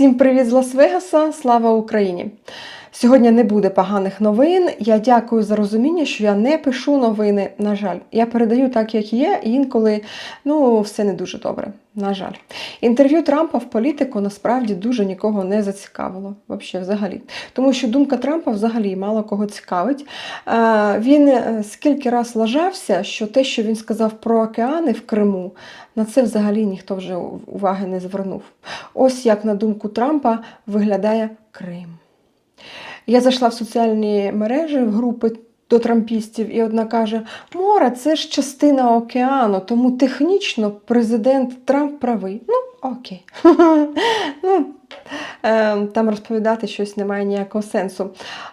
Всім привіт з Лас-Вегаса! Слава Україні! Сьогодні не буде поганих новин. Я дякую за розуміння, що я не пишу новини. На жаль, я передаю так, як є, і інколи ну, все не дуже добре. На жаль, інтерв'ю Трампа в політику насправді дуже нікого не зацікавило. Взагалі. Тому що думка Трампа взагалі мало кого цікавить. Він е, скільки раз лажався, що те, що він сказав про океани в Криму, на це взагалі ніхто вже уваги не звернув. Ось як на думку Трампа виглядає Крим. Я зайшла в соціальні мережі в групи до трампістів, і одна каже: море це ж частина океану, тому технічно президент Трамп правий. Ну, окей. ну, е, Там розповідати щось немає ніякого сенсу.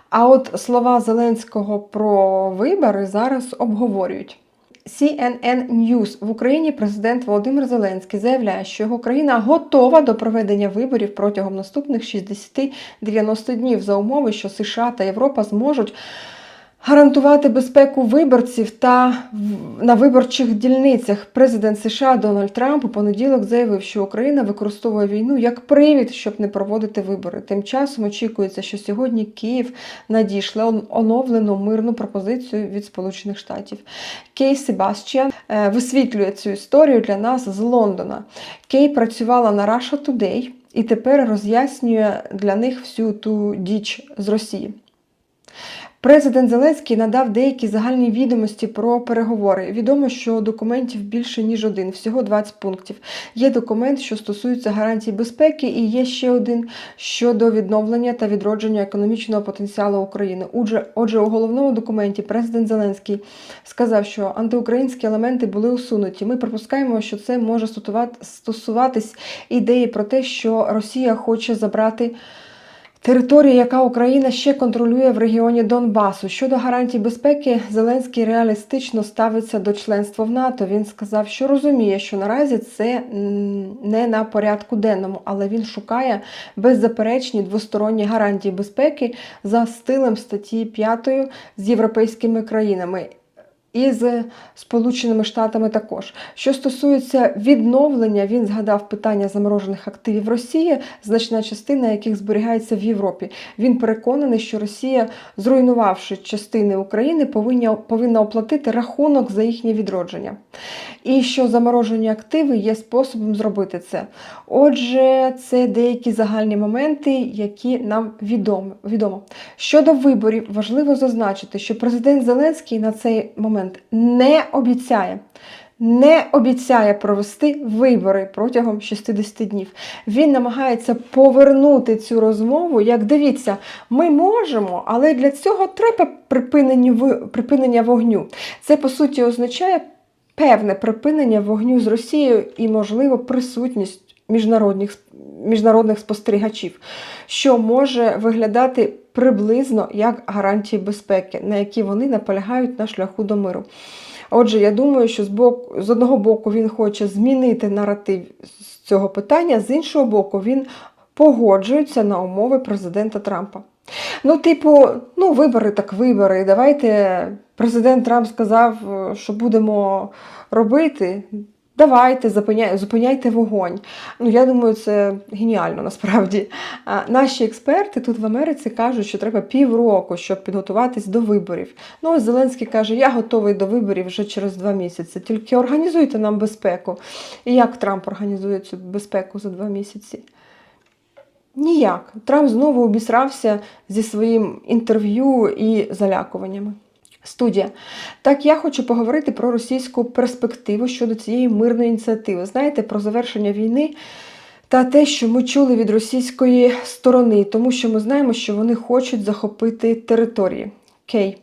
А от слова Зеленського про вибори зараз обговорюють. CNN News. В Україні президент Володимир Зеленський заявляє, що його країна готова до проведення виборів протягом наступних 60-90 днів за умови, що США та Європа зможуть гарантувати безпеку виборців та на виборчих дільницях. Президент США Дональд Трамп у понеділок заявив, що Україна використовує війну як привід, щоб не проводити вибори. Тим часом очікується, що сьогодні Київ надійшли оновлену мирну пропозицію від Сполучених Штатів. Кей Себастьян е, висвітлює цю історію для нас з Лондона. Кей працювала на Russia Today і тепер роз'яснює для них всю ту діч з Росії. Президент Зеленський надав деякі загальні відомості про переговори. Відомо, що документів більше ніж один, всього 20 пунктів. Є документ, що стосується гарантій безпеки, і є ще один щодо відновлення та відродження економічного потенціалу України. Отже, отже, у головному документі президент Зеленський сказав, що антиукраїнські елементи були усунуті. Ми припускаємо, що це може стосуватись ідеї про те, що Росія хоче забрати. Територія, яка Україна ще контролює в регіоні Донбасу. Щодо гарантій безпеки, Зеленський реалістично ставиться до членства в НАТО. Він сказав, що розуміє, що наразі це не на порядку денному, але він шукає беззаперечні двосторонні гарантії безпеки за стилем статті 5 з європейськими країнами і з Сполученими Штатами також. Що стосується відновлення, він згадав питання заморожених активів Росії, значна частина яких зберігається в Європі. Він переконаний, що Росія, зруйнувавши частини України, повинна, повинна оплатити рахунок за їхнє відродження. І що заморожені активи є способом зробити це. Отже, це деякі загальні моменти, які нам відомо. Щодо виборів, важливо зазначити, що президент Зеленський на цей момент не обіцяє. Не обіцяє провести вибори протягом 60 днів. Він намагається повернути цю розмову. Як дивіться, ми можемо, але для цього треба припинення вогню. Це по суті означає певне припинення вогню з Росією і, можливо, присутність міжнародних міжнародних спостерігачів, що може виглядати приблизно як гарантії безпеки, на які вони наполягають на шляху до миру. Отже, я думаю, що з боку, з одного боку він хоче змінити наратив з цього питання, з іншого боку, він погоджується на умови президента Трампа. Ну, типу, ну, вибори так вибори. Давайте президент Трамп сказав, що будемо робити. Давайте, зупиняй, зупиняйте вогонь. Ну, я думаю, це геніально насправді. Наші експерти тут в Америці кажуть, що треба півроку, щоб підготуватись до виборів. Ну, ось Зеленський каже, я готовий до виборів вже через два місяці. Тільки організуйте нам безпеку. І як Трамп організує цю безпеку за два місяці? Ніяк. Трамп знову обісрався зі своїм інтерв'ю і залякуваннями. Студія. Так, я хочу поговорити про російську перспективу щодо цієї мирної ініціативи. Знаєте, про завершення війни та те, що ми чули від російської сторони, тому що ми знаємо, що вони хочуть захопити території. Кей.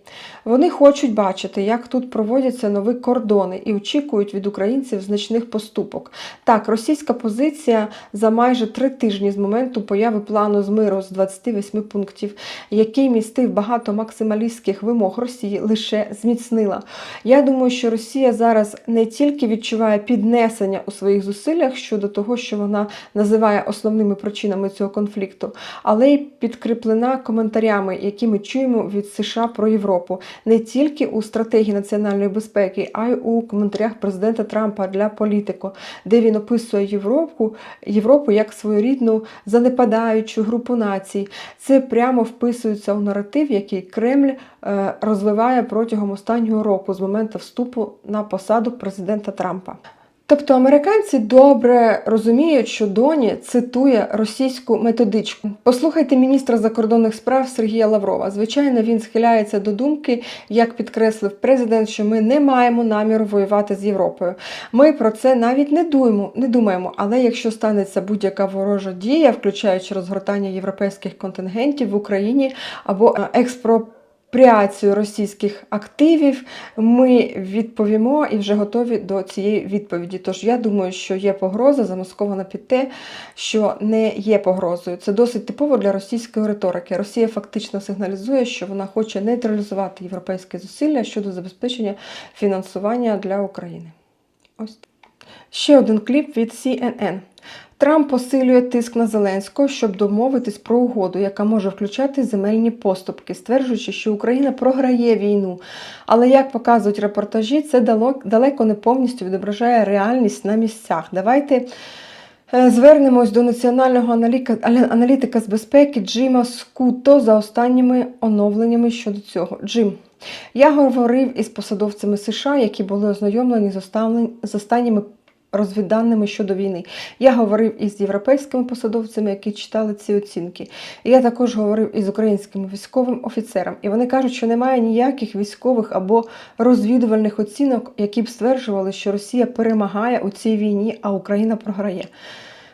Вони хочуть бачити, як тут проводяться нові кордони і очікують від українців значних поступок. Так, російська позиція за майже три тижні з моменту появи плану з миру з 28 пунктів, який містив багато максималістських вимог Росії, лише зміцнила. Я думаю, що Росія зараз не тільки відчуває піднесення у своїх зусиллях щодо того, що вона називає основними причинами цього конфлікту, але й підкріплена коментарями, які ми чуємо від США про Європу не тільки у стратегії національної безпеки, а й у коментарях президента Трампа для політико, де він описує Європу, Європу як своєрідну занепадаючу групу націй. Це прямо вписується у наратив, який Кремль е, розвиває протягом останнього року з моменту вступу на посаду президента Трампа. Тобто американці добре розуміють, що Доні цитує російську методичку. Послухайте міністра закордонних справ Сергія Лаврова. Звичайно, він схиляється до думки, як підкреслив президент, що ми не маємо наміру воювати з Європою. Ми про це навіть не думаємо, не думаємо. Але якщо станеться будь-яка ворожа дія, включаючи розгортання європейських контингентів в Україні або е, апропріацію російських активів, ми відповімо і вже готові до цієї відповіді. Тож я думаю, що є погроза, замаскована під те, що не є погрозою. Це досить типово для російської риторики. Росія фактично сигналізує, що вона хоче нейтралізувати європейські зусилля щодо забезпечення фінансування для України. Ось ще один кліп від CNN. Трамп посилює тиск на Зеленського, щоб домовитись про угоду, яка може включати земельні поступки, стверджуючи, що Україна програє війну. Але як показують репортажі, це далеко не повністю відображає реальність на місцях. Давайте е, звернемось до національного аналітика з безпеки Джима Скуто за останніми оновленнями щодо цього. Джим. Я говорив із посадовцями США, які були ознайомлені з останніми розвідданими щодо війни. Я говорив із європейськими посадовцями, які читали ці оцінки. І я також говорив із українським військовим офіцером. І вони кажуть, що немає ніяких військових або розвідувальних оцінок, які б стверджували, що Росія перемагає у цій війні, а Україна програє.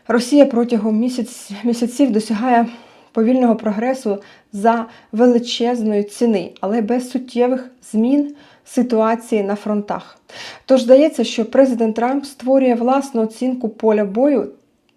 Росія протягом місяць, місяців досягає повільного прогресу за величезної ціни, але без суттєвих змін ситуації на фронтах. Тож здається, що президент Трамп створює власну оцінку поля бою.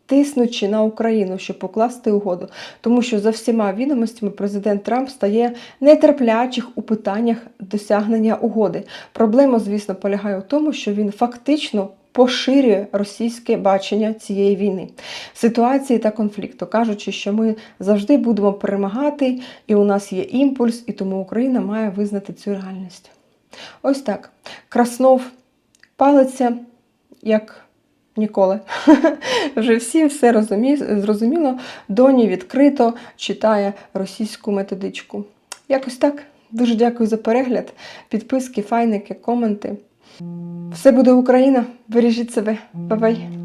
Тиснучи на Україну, щоб покласти угоду, тому що за всіма відомостями президент Трамп стає нетерплячих у питаннях досягнення угоди. Проблема, звісно, полягає в тому, що він фактично поширює російське бачення цієї війни, ситуації та конфлікту, кажучи, що ми завжди будемо перемагати, і у нас є імпульс, і тому Україна має визнати цю реальність. Ось так. Краснов палиться, як ніколи. Вже всі все розумі... зрозуміло, доні відкрито читає російську методичку. Якось так. Дуже дякую за перегляд, підписки, файники, коменти. Все буде Україна. Бережіть себе. Бай-бай!